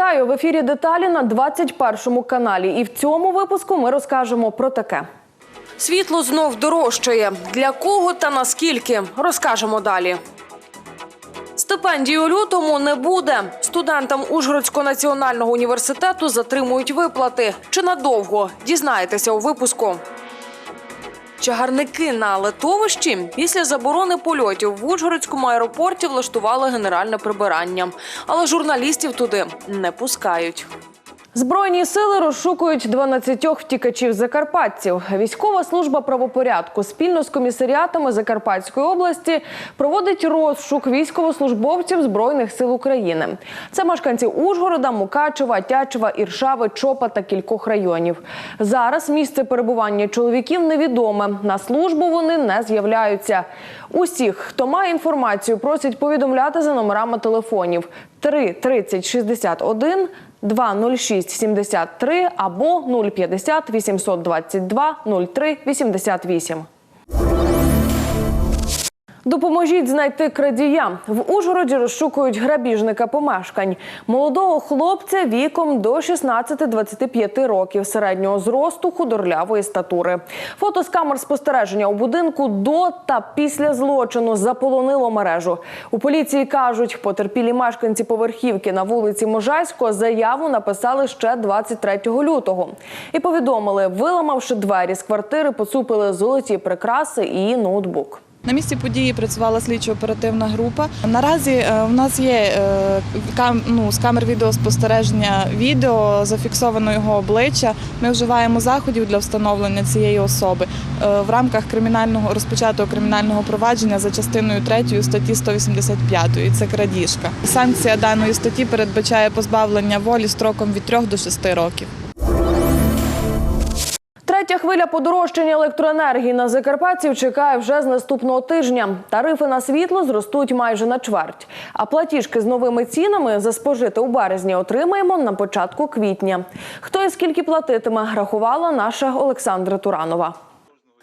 Вітаю в ефірі деталі на 21 каналі. І в цьому випуску ми розкажемо про таке. Світло знов дорожчає. Для кого та наскільки розкажемо далі. Стипендії у лютому не буде. Студентам Ужгородського національного університету затримують виплати. Чи надовго дізнаєтеся у випуску? Чагарники на летовищі після заборони польотів в Ужгородському аеропорті влаштували генеральне прибирання, але журналістів туди не пускають. Збройні сили розшукують 12 втікачів закарпатців. Військова служба правопорядку спільно з комісаріатами Закарпатської області проводить розшук військовослужбовців збройних сил України. Це мешканці Ужгорода, Мукачева, Тячева, Іршави, Чопа та кількох районів. Зараз місце перебування чоловіків невідоме. На службу вони не з'являються. Усіх, хто має інформацію, просять повідомляти за номерами телефонів 3 30 61 206 73 або 050 822 03 88. Допоможіть знайти крадія. В Ужгороді розшукують грабіжника помешкань. Молодого хлопця віком до 16-25 років, середнього зросту, худорлявої статури. Фото з камер спостереження у будинку до та після злочину заполонило мережу. У поліції кажуть, потерпілі мешканці поверхівки на вулиці Можайського заяву написали ще 23 лютого. І повідомили, виламавши двері з квартири, поцупили золоті прикраси і ноутбук. На місці події працювала слідчо-оперативна група. Наразі е, в нас є е, ну, з камер відеоспостереження відео, зафіксовано його обличчя. Ми вживаємо заходів для встановлення цієї особи е, в рамках розпочатого кримінального провадження за частиною 3 статті 185. Це крадіжка. Санкція даної статті передбачає позбавлення волі строком від 3 до 6 років. Хвиля подорожчання електроенергії на закарпатців чекає вже з наступного тижня. Тарифи на світло зростуть майже на чверть. А платіжки з новими цінами за спожити у березні отримаємо на початку квітня. Хто і скільки платитиме, рахувала наша Олександра Туранова.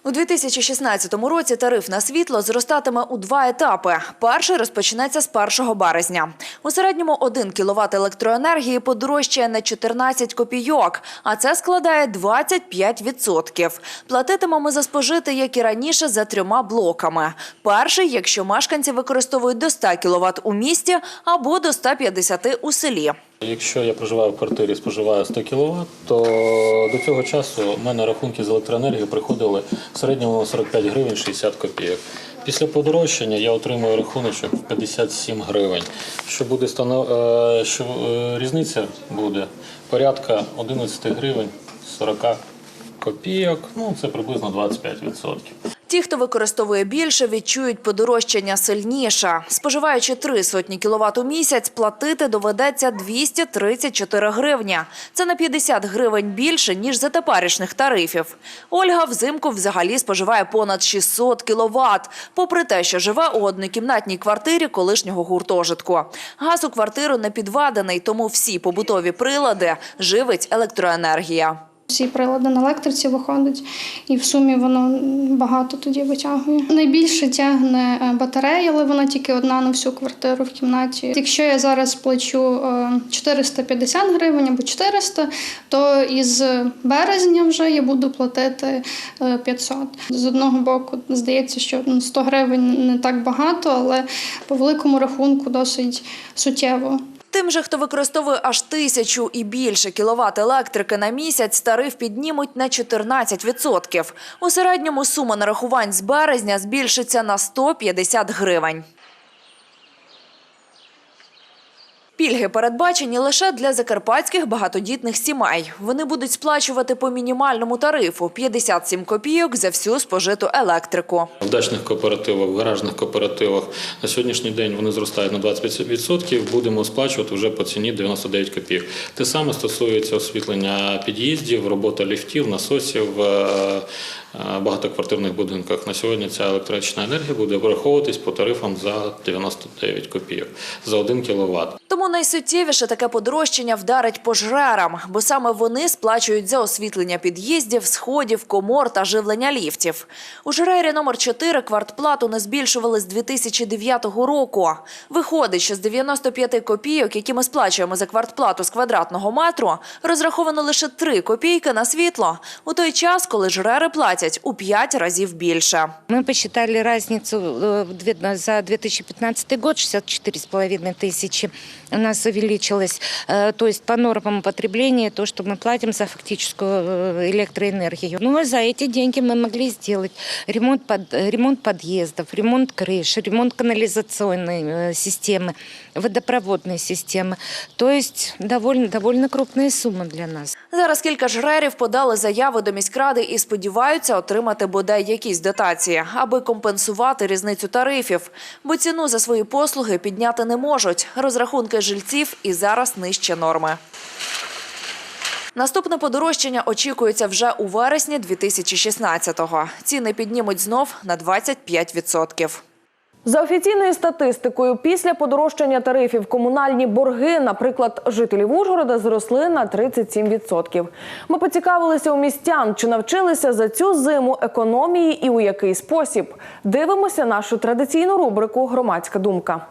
У 2016 році тариф на світло зростатиме у два етапи. Перший розпочнеться з 1 березня. У середньому 1 кВт електроенергії подорожчає на 14 копійок, а це складає 25%. Платитимемо за спожити, як і раніше, за трьома блоками. Перший, якщо мешканці використовують до 100 кВт у місті або до 150 у селі. Якщо я проживаю в квартирі, споживаю 100 кВт, то до цього часу в мене рахунки з електроенергії приходили в середньому 45 гривень 60 копійок. Після подорожчання я отримую рахуночок в 57 гривень. Що буде станов... е, що е, різниця буде порядка 11 гривень 40 копійок. Ну це приблизно 25%. Ті, хто використовує більше, відчують подорожчання сильніше. Споживаючи три сотні кіловат у місяць, платити доведеться 234 гривня. Це на 50 гривень більше, ніж за теперішніх тарифів. Ольга взимку взагалі споживає понад 600 кіловат, попри те, що живе у однокімнатній квартирі колишнього гуртожитку. Газ у квартиру не підведений, тому всі побутові прилади живить електроенергія. Всі прилади на електриці виходить, і в сумі воно багато тоді витягує. Найбільше тягне е, батарея, але вона тільки одна на всю квартиру в кімнаті. Якщо я зараз плачу е, 450 гривень або 400, то із березня вже я буду платити е, 500. З одного боку, здається, що ну, 100 гривень не так багато, але по великому рахунку досить суттєво. Тим же, хто використовує аж тисячу і більше кіловат електрики на місяць, тариф піднімуть на 14%. У середньому сума нарахувань з березня збільшиться на 150 гривень. Пільги передбачені лише для закарпатських багатодітних сімей. Вони будуть сплачувати по мінімальному тарифу – 57 копійок за всю спожиту електрику. В дачних кооперативах, в гаражних кооперативах на сьогоднішній день вони зростають на 25%. Будемо сплачувати вже по ціні 99 копійок. Те саме стосується освітлення під'їздів, робота ліфтів, насосів, е, багатоквартирних будинках. На сьогодні ця електрична енергія буде враховуватись по тарифам за 99 копійок за 1 кВт. Тому найсуттєвіше таке подорожчання вдарить пожрерам, бо саме вони сплачують за освітлення під'їздів, сходів, комор та живлення ліфтів. У ЖРЕРі номер 4 квартплату не збільшували з 2009 року. Виходить, що з 95 копійок, які ми сплачуємо за квартплату з квадратного метру, розраховано лише 3 копійки на світло, у той час, коли ЖРЕРи платять у 5 разів більше. Мы посчитали разницу э, в две- за 2015 год 64,5 тысячи у нас увеличилось. Э, То есть по нормам потребления то, что мы платим за фактическую э, электроэнергию. Ну, а за эти деньги мы могли сделать ремонт, под, э, ремонт подъездов, ремонт крыш, ремонт канализационной э, системы, водопроводной системы. То есть довольно, довольно крупная сумма для нас. Зараз кілька жрерів подали заяви до міськради і сподіваються отримати бодай якісь дотації, аби компенсувати різницю тарифів. Бо ціну за свої послуги підняти не можуть. Розрахунки жильців і зараз нижче норми. Наступне подорожчання очікується вже у вересні 2016-го. Ціни піднімуть знов на 25%. За офіційною статистикою, після подорожчання тарифів комунальні борги, наприклад, жителів Ужгорода, зросли на 37%. Ми поцікавилися у містян, чи навчилися за цю зиму економії і у який спосіб. Дивимося нашу традиційну рубрику Громадська думка.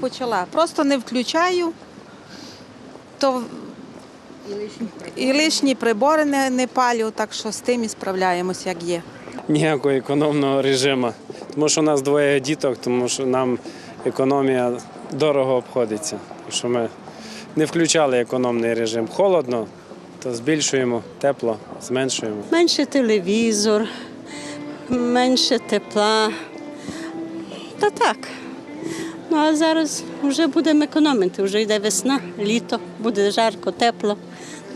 почала. Просто не включаю, то і лишні прибори не, не палю, так що з тим і справляємось, як є. ніякого економного режиму. Тому що у нас двоє діток, тому що нам економія дорого обходиться. Що ми не включали економний режим. Холодно, то збільшуємо, тепло, зменшуємо. менше телевізор, менше тепла. Та так. Ну а зараз вже будемо економити. Вже йде весна, літо, буде жарко, тепло.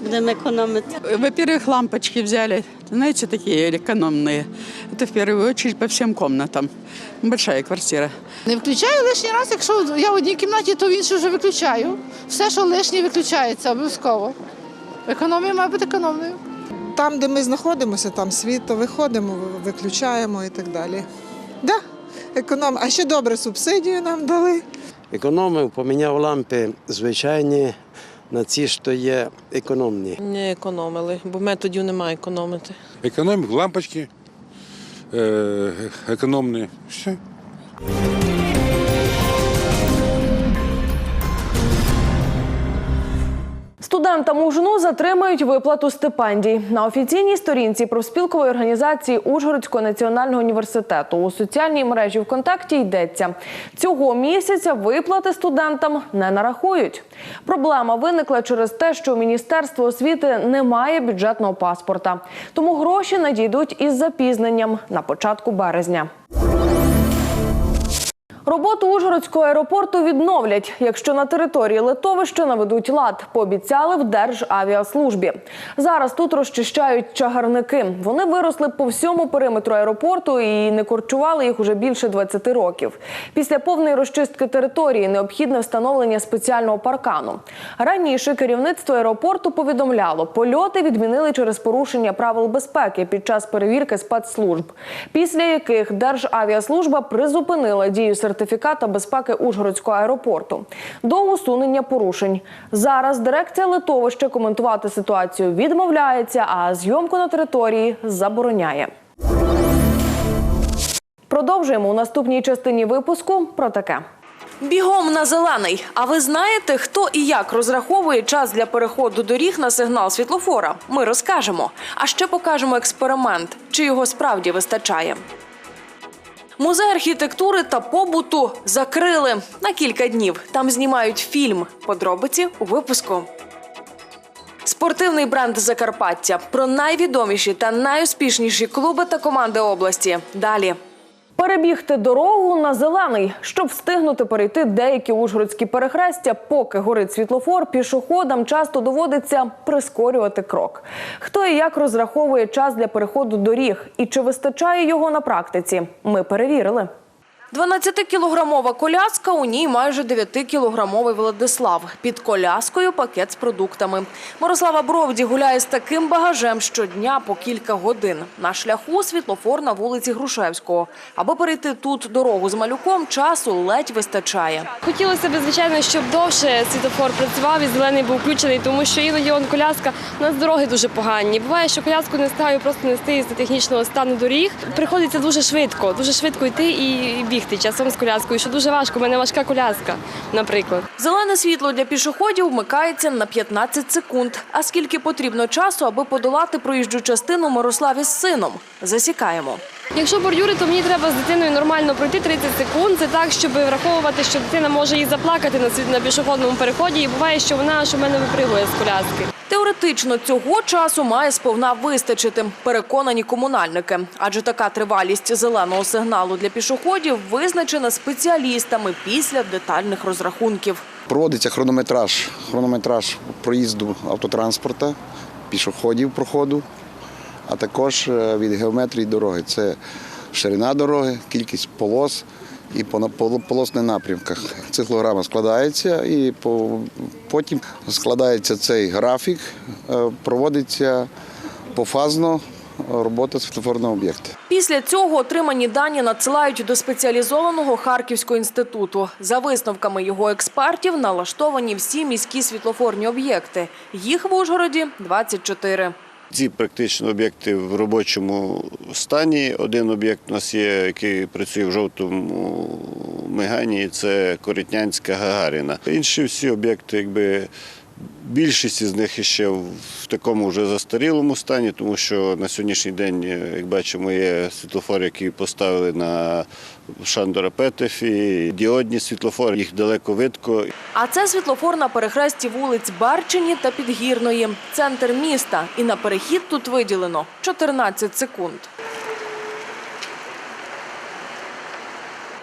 Будемо економити. Во-первых, лампочки взяли, знаете, такие экономные. Это в первую очередь по всем комнатам. Большая квартира. Не включаю лишній раз, якщо я в одній кімнаті, то в іншій вже виключаю. Все, що лишнє, виключається обов'язково. Економія має бути економною. Там, де ми знаходимося, там світло, виходимо, виключаємо і так далі. Да, економ. А ще добре субсидію нам дали. Економив, поміняв лампи звичайні на ці, що є економні. Не економили, бо методів немає економити. Економік, лампочки е, економні. Все. Студентам УЖНУ затримають виплату стипендій. На офіційній сторінці профспілкової організації Ужгородського національного університету у соціальній мережі ВКонтакті йдеться. Цього місяця виплати студентам не нарахують. Проблема виникла через те, що у Міністерства освіти немає бюджетного паспорта. Тому гроші надійдуть із запізненням на початку березня. Роботу Ужгородського аеропорту відновлять, якщо на території литовища наведуть лад. Пообіцяли в Державіаслужбі. Зараз тут розчищають чагарники. Вони виросли по всьому периметру аеропорту і не корчували їх уже більше 20 років. Після повної розчистки території необхідне встановлення спеціального паркану. Раніше керівництво аеропорту повідомляло, польоти відмінили через порушення правил безпеки під час перевірки спецслужб, після яких Державіаслужба призупинила дію сертифіката безпеки Ужгородського аеропорту до усунення порушень. Зараз дирекція литовища коментувати ситуацію відмовляється, а зйомку на території забороняє. Продовжуємо у наступній частині випуску про таке. Бігом на зелений. А ви знаєте, хто і як розраховує час для переходу доріг на сигнал світлофора? Ми розкажемо. А ще покажемо експеримент, чи його справді вистачає. Музей архітектури та побуту закрили на кілька днів. Там знімають фільм. Подробиці у випуску. Спортивний бренд Закарпаття про найвідоміші та найуспішніші клуби та команди області. Далі. Перебігти дорогу на зелений, щоб встигнути перейти деякі ужгородські перехрестя, поки горить світлофор, пішоходам часто доводиться прискорювати крок. Хто і як розраховує час для переходу доріг і чи вистачає його на практиці? Ми перевірили. 12-кілограмова коляска, у ній майже 9-кілограмовий Владислав. Під коляскою пакет з продуктами. Мирослава Бровді гуляє з таким багажем щодня по кілька годин. На шляху світлофор на вулиці Грушевського. Аби перейти тут дорогу з малюком, часу ледь вистачає. Хотілося б, звичайно, щоб довше світофор працював і зелений був включений, тому що іноді он коляска у нас дороги дуже погані. Буває, що коляску не встигаю просто нести із технічного стану доріг. Приходиться дуже швидко, дуже швидко йти і бігти часом з коляскою, що дуже важко. У мене важка коляска, наприклад. Зелене світло для пішоходів вмикається на 15 секунд. А скільки потрібно часу, аби подолати проїжджу частину Мирославі з сином? Засікаємо. Якщо бордюри, то мені треба з дитиною нормально пройти 30 секунд. Це так, щоб враховувати, що дитина може і заплакати на світ- на пішохідному переході. І буває, що вона аж у мене випригує з коляски. Теоретично цього часу має сповна вистачити, переконані комунальники. Адже така тривалість зеленого сигналу для пішоходів визначена спеціалістами після детальних розрахунків. Проводиться хронометраж, хронометраж проїзду автотранспорта, пішоходів проходу, а також е, від геометрії дороги. Це ширина дороги, кількість полос і по полосних напрямках. Циклограма складається і по- потім складається цей графік, е, проводиться пофазно робота світлофорного об'єкта. Після цього отримані дані надсилають до спеціалізованого Харківського інституту. За висновками його експертів налаштовані всі міські світлофорні об'єкти. Їх в Ужгороді 24. Ці практично об'єкти в робочому стані. Один об'єкт у нас є, який працює в жовтому миганні, це Корітнянська Гагаріна. Інші всі об'єкти, якби. Більшість із них ще в такому вже застарілому стані, тому що на сьогоднішній день, як бачимо, є світлофори, які поставили на Шандора Петефі, діодні світлофори, їх далеко видко. А це світлофор на перехресті вулиць Барчині та Підгірної. Центр міста. І на перехід тут виділено 14 секунд.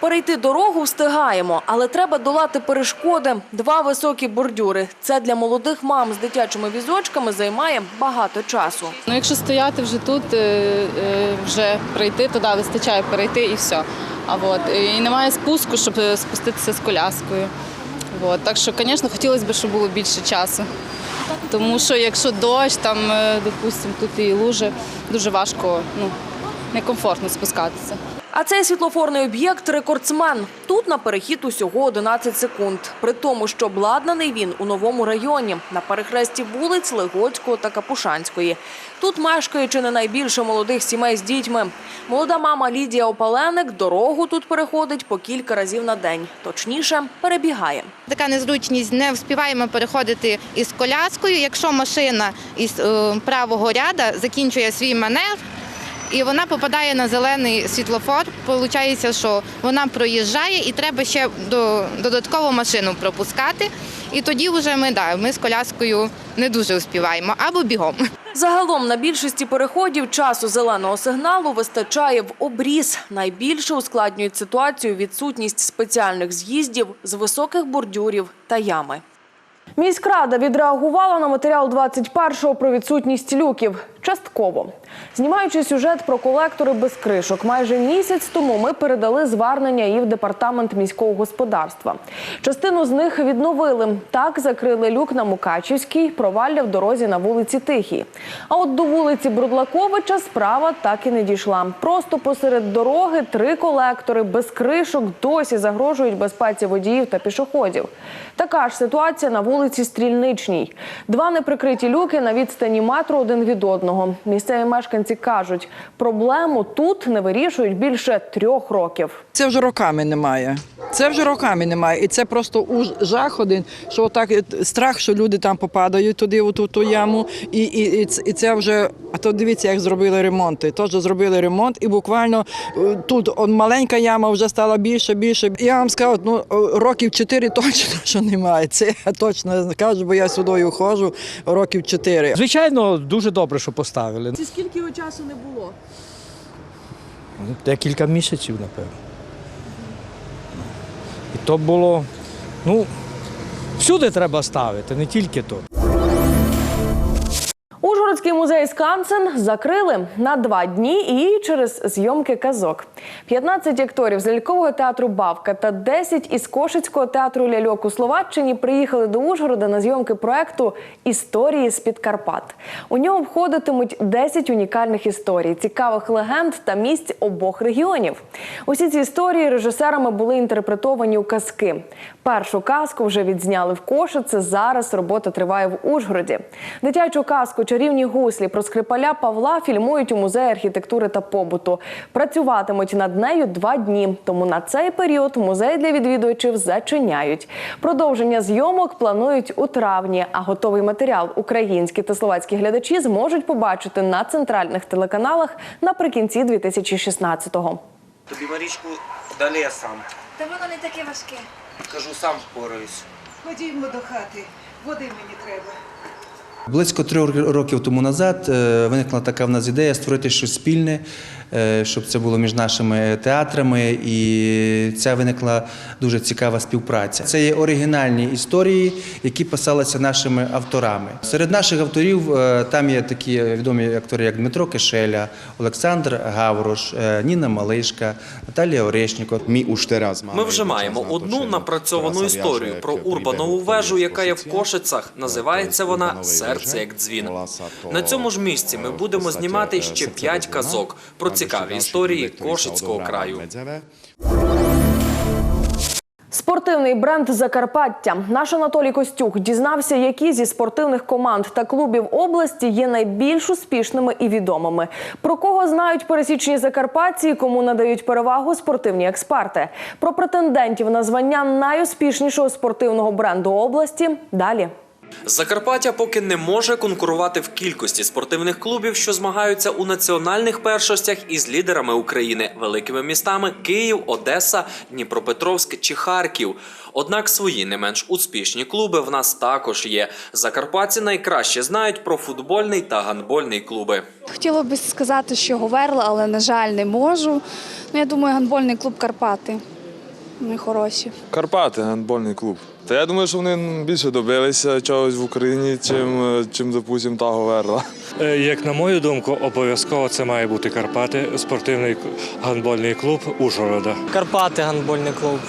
Перейти дорогу встигаємо, але треба долати перешкоди. Два високі бордюри. Це для молодих мам з дитячими візочками займає багато часу. Ну, якщо стояти вже тут, е, е, вже прийти, то да, вистачає перейти і все. А от і немає спуску, щоб е, спуститися з коляскою. От. Так що, звісно, хотілося б, щоб було більше часу. Тому що якщо дощ, там, допустимо, тут і лужи, дуже важко, ну, некомфортно спускатися. А цей світлофорний об'єкт рекордсмен. Тут на перехід усього 11 секунд. При тому, що обладнаний він у новому районі на перехресті вулиць Легоцького та Капушанської. Тут мешкає чи не найбільше молодих сімей з дітьми. Молода мама Лідія Опаленик дорогу тут переходить по кілька разів на день. Точніше, перебігає. Така незручність не встигаємо переходити із коляскою. Якщо машина із е, правого ряда закінчує свій маневр. І вона попадає на зелений світлофор. Получається, що вона проїжджає і треба ще до, додатково машину пропускати. І тоді вже ми, да, ми з коляскою не дуже успіваємо або бігом. Загалом на більшості переходів часу зеленого сигналу вистачає в обріз. Найбільше ускладнюють ситуацію відсутність спеціальних з'їздів з високих бордюрів та ями. Міськрада відреагувала на матеріал 21-го про відсутність люків. Частково. Знімаючи сюжет про колектори без кришок, майже місяць тому ми передали звернення і в департамент міського господарства. Частину з них відновили. Так закрили люк на Мукачівській, провалля в дорозі на вулиці Тихій. А от до вулиці Брудлаковича справа так і не дійшла. Просто посеред дороги три колектори без кришок досі загрожують безпеці водіїв та пішоходів. Така ж ситуація на вулиці Стрільничній. Два неприкриті люки на відстані метру один від одного. Місцеві мешканці кажуть, проблему тут не вирішують більше трьох років. Це вже роками немає. Це вже роками немає. І це просто уж жах один, що отак е, страх, що люди там попадають туди, у ту, ту яму. І, і, і це вже, а то дивіться, як зробили ремонти. Теж зробили ремонт, і буквально е, тут он, маленька яма вже стала більше, більше. Я вам скажу, ну років чотири точно що немає. Це я точно кажу, бо я сюди ходжу років чотири. Звичайно, дуже добре, що поставили. Це скільки його часу не було? Декілька місяців, напевно. І то було, ну, всюди треба ставити, не тільки тут. Ужгородський музей Скансен закрили на два дні і через зйомки казок. 15 акторів з лялькового театру Бавка та 10 із Кошицького театру ляльок у Словаччині приїхали до Ужгорода на зйомки проекту Історії з під Карпат. У нього входитимуть 10 унікальних історій, цікавих легенд та місць обох регіонів. Усі ці історії режисерами були інтерпретовані у казки. Першу казку вже відзняли в Кошице. Зараз робота триває в Ужгороді. Дитячу казку Чарівні гуслі про скрипаля Павла фільмують у музеї архітектури та побуту. Працюватимуть над нею два дні. Тому на цей період музей для відвідувачів зачиняють. Продовження зйомок планують у травні. А готовий матеріал українські та словацькі глядачі зможуть побачити на центральних телеканалах наприкінці 2016-го. Тобі Марічку далі я сам. Та воно не таке важке. Кажу, сам впораюсь. Ходімо до хати, води мені треба. Близько трьох років тому назад е, виникла така в нас ідея створити щось спільне, е, щоб це було між нашими театрами, і ця виникла дуже цікава співпраця. Це є оригінальні історії, які писалися нашими авторами. Серед наших авторів е, там є такі відомі актори, як Дмитро Кишеля, Олександр Гаврош, Ніна Малишка, Наталія Орешнікова. Ми Ми вже маємо одну напрацьовану історію про урбанову вежу, яка є в Кошицях. Називається вона Серце як дзвін. На цьому ж місці ми будемо знімати ще п'ять казок про цікаві історії Кошицького краю. Спортивний бренд Закарпаття. Наш Анатолій Костюк дізнався, які зі спортивних команд та клубів області є найбільш успішними і відомими. Про кого знають пересічні закарпатці, і кому надають перевагу спортивні експерти. Про претендентів на звання найуспішнішого спортивного бренду області. Далі. Закарпаття поки не може конкурувати в кількості спортивних клубів, що змагаються у національних першостях із лідерами України, великими містами Київ, Одеса, Дніпропетровськ чи Харків. Однак свої не менш успішні клуби в нас також є. Закарпатці найкраще знають про футбольний та гандбольний клуби. Хотіла б сказати, що Говерла, але на жаль, не можу. Ну, я думаю, гандбольний клуб Карпати. Вони хороші. Карпати, гандбольний клуб. Та я думаю, що вони більше добилися чогось в Україні, чим, е, чим допустимо, та Говерла. Е, Як на мою думку, обов'язково це має бути Карпати, спортивний гандбольний клуб Ужгорода. Карпати гандбольний клуб.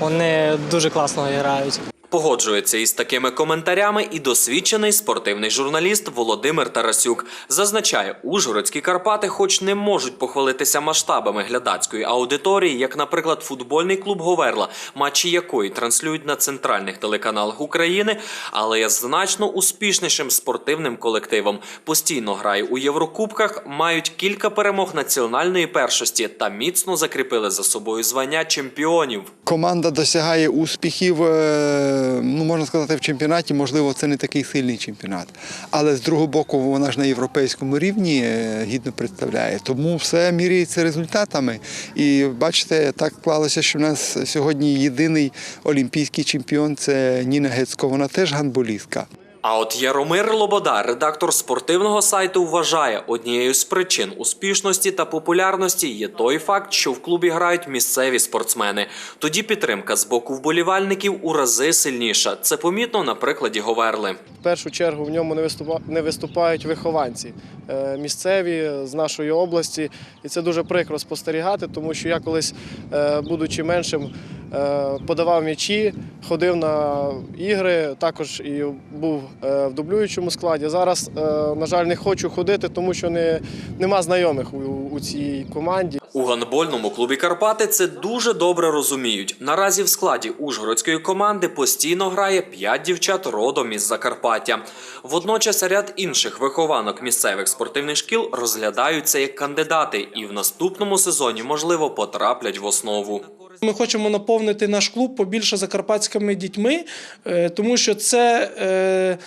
Вони дуже класно грають. Погоджується із такими коментарями і досвідчений спортивний журналіст Володимир Тарасюк. Зазначає, ужгородські Карпати, хоч не можуть похвалитися масштабами глядацької аудиторії, як, наприклад, футбольний клуб Говерла, матчі якої транслюють на центральних телеканалах України, але є значно успішнішим спортивним колективом. Постійно грає у Єврокубках, мають кілька перемог національної першості та міцно закріпили за собою звання чемпіонів. Команда досягає успіхів, е, ну можна сказати, в чемпіонаті. Можливо, це не такий сильний чемпіонат. Але з другого боку, вона ж на європейському рівні е, гідно представляє. Тому все міряється результатами. І бачите, так склалося, що в нас сьогодні єдиний олімпійський чемпіон це Ніна Гецько. Вона теж гандболістка. А от Яромир Лобода, редактор спортивного сайту, вважає, однією з причин успішності та популярності є той факт, що в клубі грають місцеві спортсмени. Тоді підтримка з боку вболівальників у рази сильніша. Це помітно на прикладі Говерли. В першу чергу в ньому не виступа- не виступають вихованці е, місцеві з нашої області, і це дуже прикро спостерігати, тому що я колись, е, будучи меншим, е, подавав м'ячі, ходив на ігри, також і був в дублюючому складі. Зараз, е, на жаль, не хочу ходити, тому що не, нема знайомих у, у цій команді. У гандбольному клубі Карпати це дуже добре розуміють. Наразі в складі ужгородської команди постійно грає п'ять дівчат родом із Закарпаття. Водночас ряд інших вихованок місцевих спортивних шкіл розглядаються як кандидати і в наступному сезоні можливо потраплять в основу. Ми хочемо наповнити наш клуб побільше закарпатськими дітьми, е, тому що це е, е,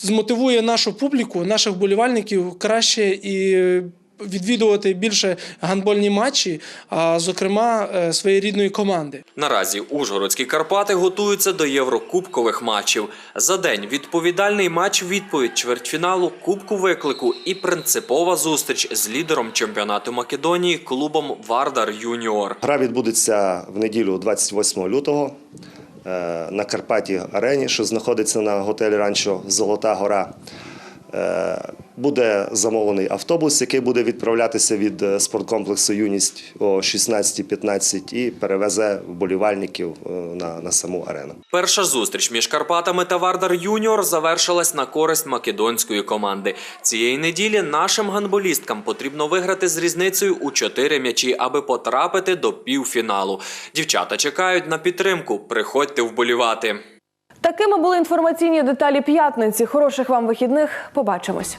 змотивує нашу публіку, наших вболівальників краще і відвідувати більше гандбольні матчі, а зокрема е, своєї рідної команди. Наразі ужгородські Карпати готуються до єврокубкових матчів. За день відповідальний матч відповідь чвертьфіналу Кубку виклику і принципова зустріч з лідером чемпіонату Македонії клубом Вардар Юніор. Гра відбудеться в неділю 28 лютого е, на Карпаті Арені, що знаходиться на готелі Ранчо Золота Гора. Е, Буде замовлений автобус, який буде відправлятися від е, спорткомплексу Юність о 16.15 і перевезе вболівальників е, на, на саму арену. Перша зустріч між Карпатами та Вардар Юніор завершилась на користь македонської команди. Цієї неділі нашим гандболісткам потрібно виграти з різницею у 4 м'ячі, аби потрапити до півфіналу. Дівчата чекають на підтримку. Приходьте вболівати. Такими були інформаційні деталі п'ятниці. Хороших вам вихідних. Побачимось.